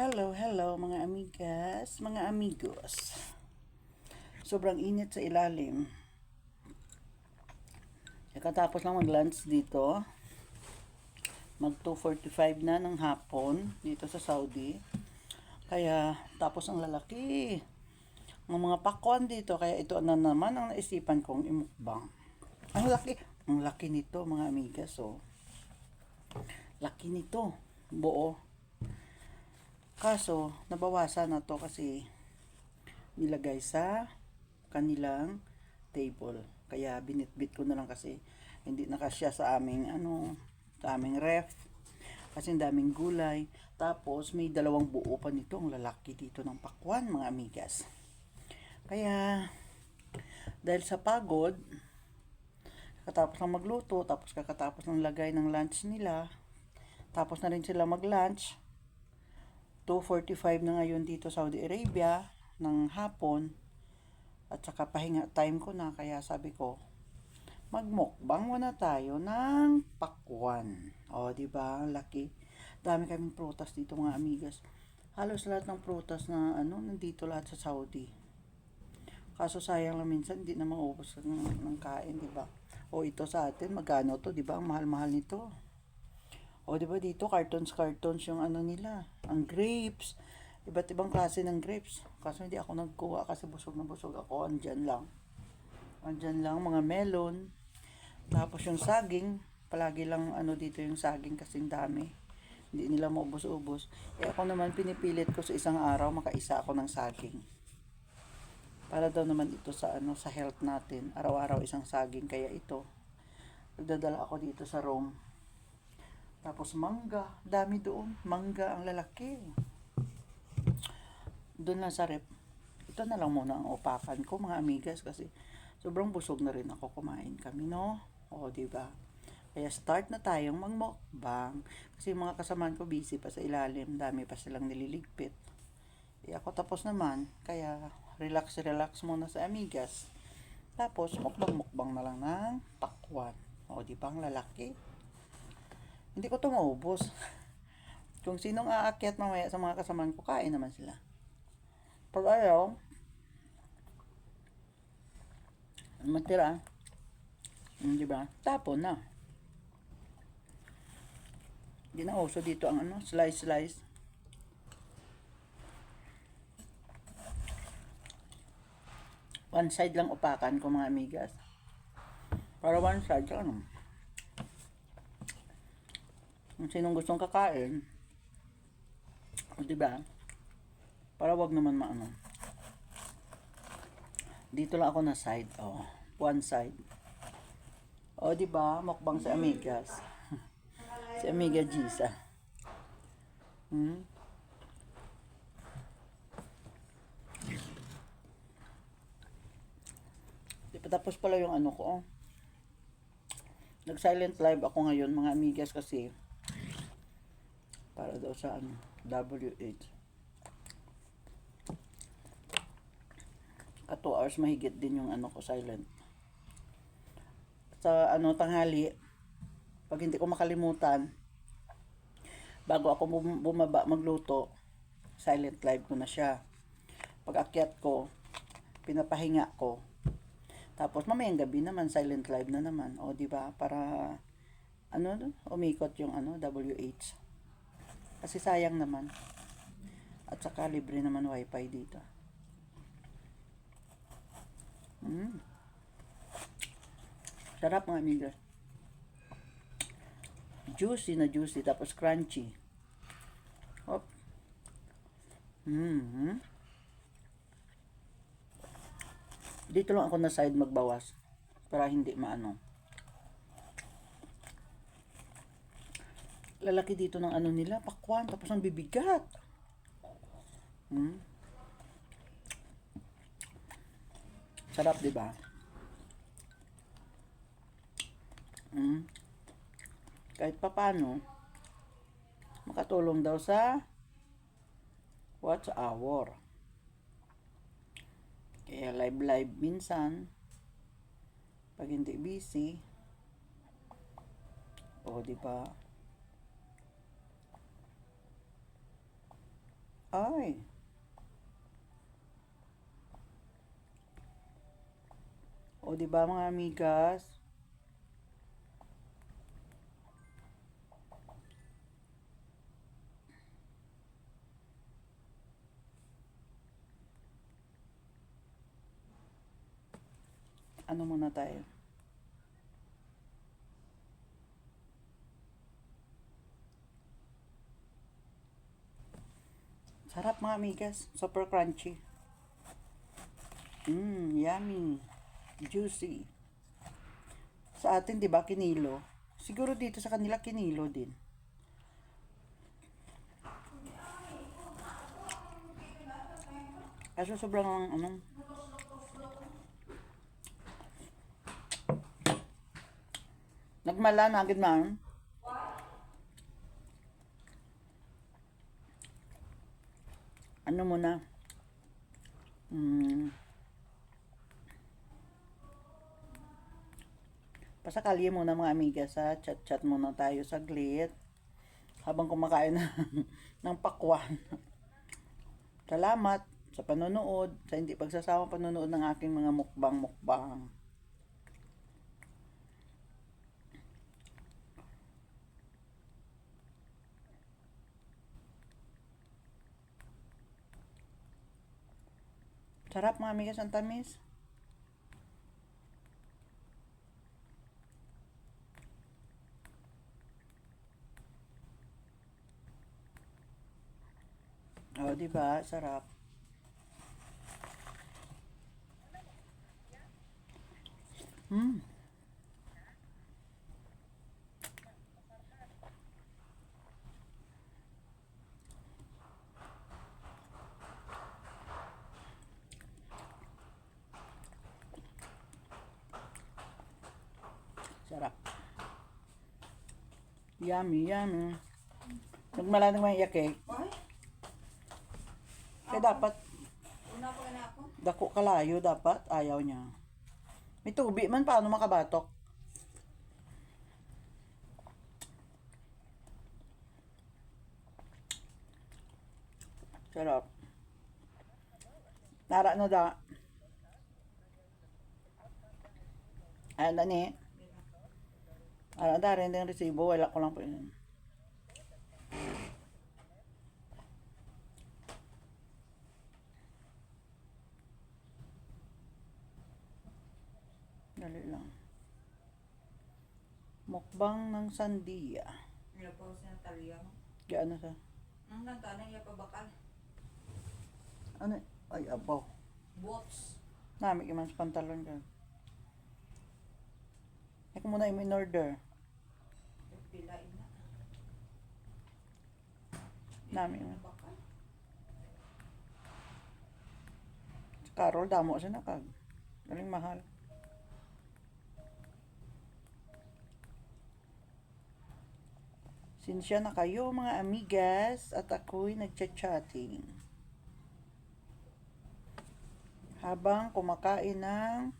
Hello, hello mga amigas, mga amigos. Sobrang init sa ilalim. Katapos lang mag-lunch dito. Mag 2.45 na ng hapon dito sa Saudi. Kaya tapos ang lalaki ng mga pakwan dito. Kaya ito na naman ang naisipan kong imukbang. Ang laki. Ang laki nito mga amigas. So, laki nito. Buo. Kaso, nabawasan na to kasi nilagay sa kanilang table. Kaya binitbit ko na lang kasi hindi nakasya sa aming ano, sa aming ref. Kasi daming gulay. Tapos may dalawang buo pa nito ang lalaki dito ng pakwan, mga amigas. Kaya dahil sa pagod, kakatapos lang magluto, tapos kakatapos ng lagay ng lunch nila, tapos na rin sila mag-lunch, 2.45 na ngayon dito Saudi Arabia ng hapon at saka pahinga time ko na kaya sabi ko magmukbang muna tayo ng pakwan. O, di ba? Laki. Dami kaming prutas dito mga amigas. Halos lahat ng prutas na ano nandito lahat sa Saudi. Kaso sayang lang minsan hindi na maubos ng, ng kain, di ba? O ito sa atin, magkano to, di ba? Ang mahal-mahal nito. O, di ba dito, cartons, cartons yung ano nila. Ang grapes. Iba't ibang klase ng grapes. Kaso hindi ako nagkuha kasi busog na busog ako. Andyan lang. Andyan lang, mga melon. Tapos yung saging, palagi lang ano dito yung saging kasing dami. Hindi nila maubos-ubos. Eh ako naman pinipilit ko sa isang araw makaisa ako ng saging. Para daw naman ito sa ano sa health natin. Araw-araw isang saging kaya ito. Nagdadala ako dito sa Rome tapos mangga, dami doon. Mangga ang lalaki. Doon lang sa rep. Ito na lang muna ang upakan ko mga amigas kasi sobrang busog na rin ako kumain kami no. O di ba? Kaya start na tayong magmukbang. Kasi mga kasamaan ko busy pa sa ilalim, dami pa silang nililigpit. E ako tapos naman, kaya relax relax muna sa amigas. Tapos mukbang-mukbang na lang ng pakwan. O di ba ang lalaki? Hindi ko to maubos. Kung sinong aakyat mamaya sa mga kasamaan ko, kain naman sila. Pag ayaw, matira. Hmm, di ba? Tapon na. Hindi na uso dito ang ano, slice slice. One side lang upakan ko mga amigas. Para one side lang. Kung sinong gustong kakain, o diba? Para wag naman maano. Dito lang ako na side, oh. One side. O, di ba? Mukbang sa Amigas. si Amiga Gisa. Hmm? Tapos pala yung ano ko, oh. Nag-silent live ako ngayon, mga amigas, kasi para daw sa ano, WH. Ka 2 hours mahigit din yung ano ko silent. Sa ano tanghali, pag hindi ko makalimutan, bago ako bum- bumaba magluto, silent live ko na siya. Pag akyat ko, pinapahinga ko. Tapos mamayang gabi naman silent live na naman. O di ba? Para ano umikot yung ano WH. Kasi sayang naman. At saka libre naman wifi dito. Mm. Sarap mga amiga. Juicy na juicy tapos crunchy. Hop. Mm-hmm. Dito lang ako na side magbawas para hindi maano. Lalaki dito ng ano nila, pakwan, tapos ang bibigat. Hmm. Sarap, di ba? Hmm. Kahit papano, makatulong daw sa watch hour. Kaya live-live minsan, pag hindi busy, o di ba? Ay. O, di ba mga amigas? Ano muna tayo? Sarap mga amigas. Super crunchy. Mmm, yummy. Juicy. Sa atin, di ba, kinilo? Siguro dito sa kanila, kinilo din. Kaso sobrang, ano, nagmala na agad man. Ano muna? Hmm. Pasakali muna mga amiga sa chat-chat muna tayo saglit habang kumakain ng, pakwan. Salamat sa panonood, sa hindi pagsasawang panonood ng aking mga mukbang-mukbang. Sarap mga amigas ang tamis. Oh, di ba? Sarap. Hmm. Yummy, yummy. Nagmala ng mga cake. Ay, Kaya dapat, una ko na ako. dako kalayo dapat. Ayaw niya. May tubi man, paano makabatok? Sarap. Nara no da. Ano na ni? Ano da rin din resibo. Wala ko lang po yun. Dali lang. Mukbang ng sandia. Nilapaw siya ng taliya mo. Gaano sa? Ang nagkana niya pabakal. Ano? Ay, abaw. Bots. Nami kiman sa pantalon ka. Ako muna yung in order. Pilain na. Nami mo. Si Carol, damo siya na kag. Galing mahal. Sinsya na kayo mga amigas at ako'y nagchat-chatting. Habang kumakain ng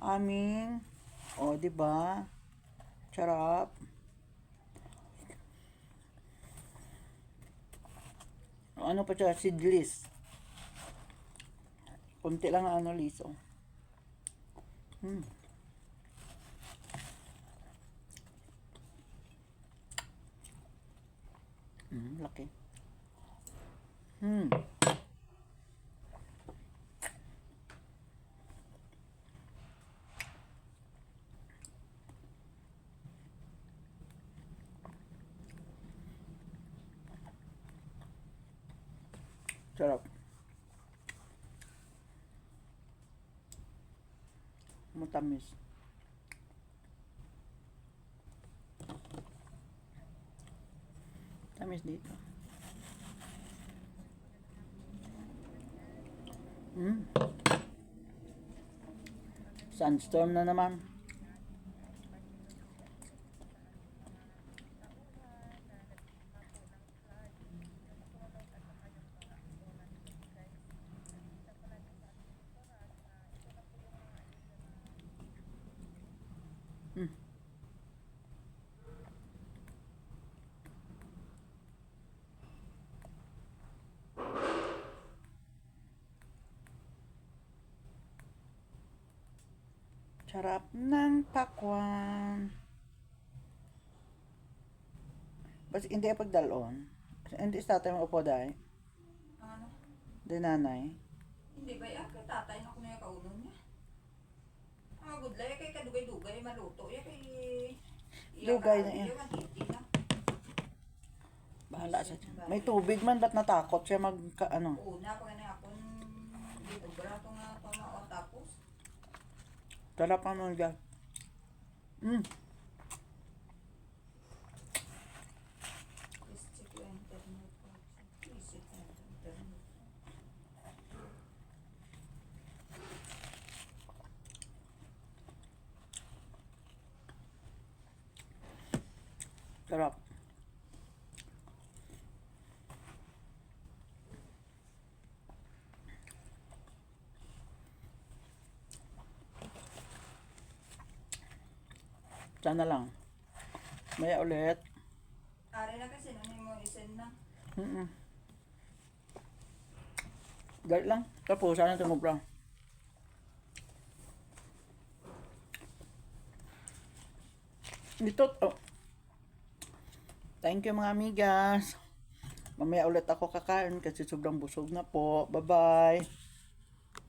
aming, o oh, di ba? Charap. Ano pa siya? Seedless. Kunti lang ang ano liso. Hmm. Hmm, laki. Hmm. Sarap. Matamis. Tamis dito. Hmm. Sandstorm na naman. Hmm. Sarap ng pakwan. Bas hindi pagdalon. Hindi sa tatay mo upo dahil. Ang ano? Di nanay. Hindi ba yan? Kay tatay na ko na yung kaunon niya. Ah, good lay. Kay kadugay-dugay, maluto. Ya kay... Dugay na yan. Bahala sa May tubig man, ba't natakot siya mag, ka, ano? Una, pag ano akong dito, barato nga ito na o tapos. Sarap ano dyan. Mm. Please Sarap. Sana lang. Maya ulit. Ari na kasi nani mo isend na. Mm-mm. Dali lang. Tapos, sana tumog lang. Dito, oh. Thank you mga amigas. Mamaya ulit ako kakain kasi sobrang busog na po. Bye-bye.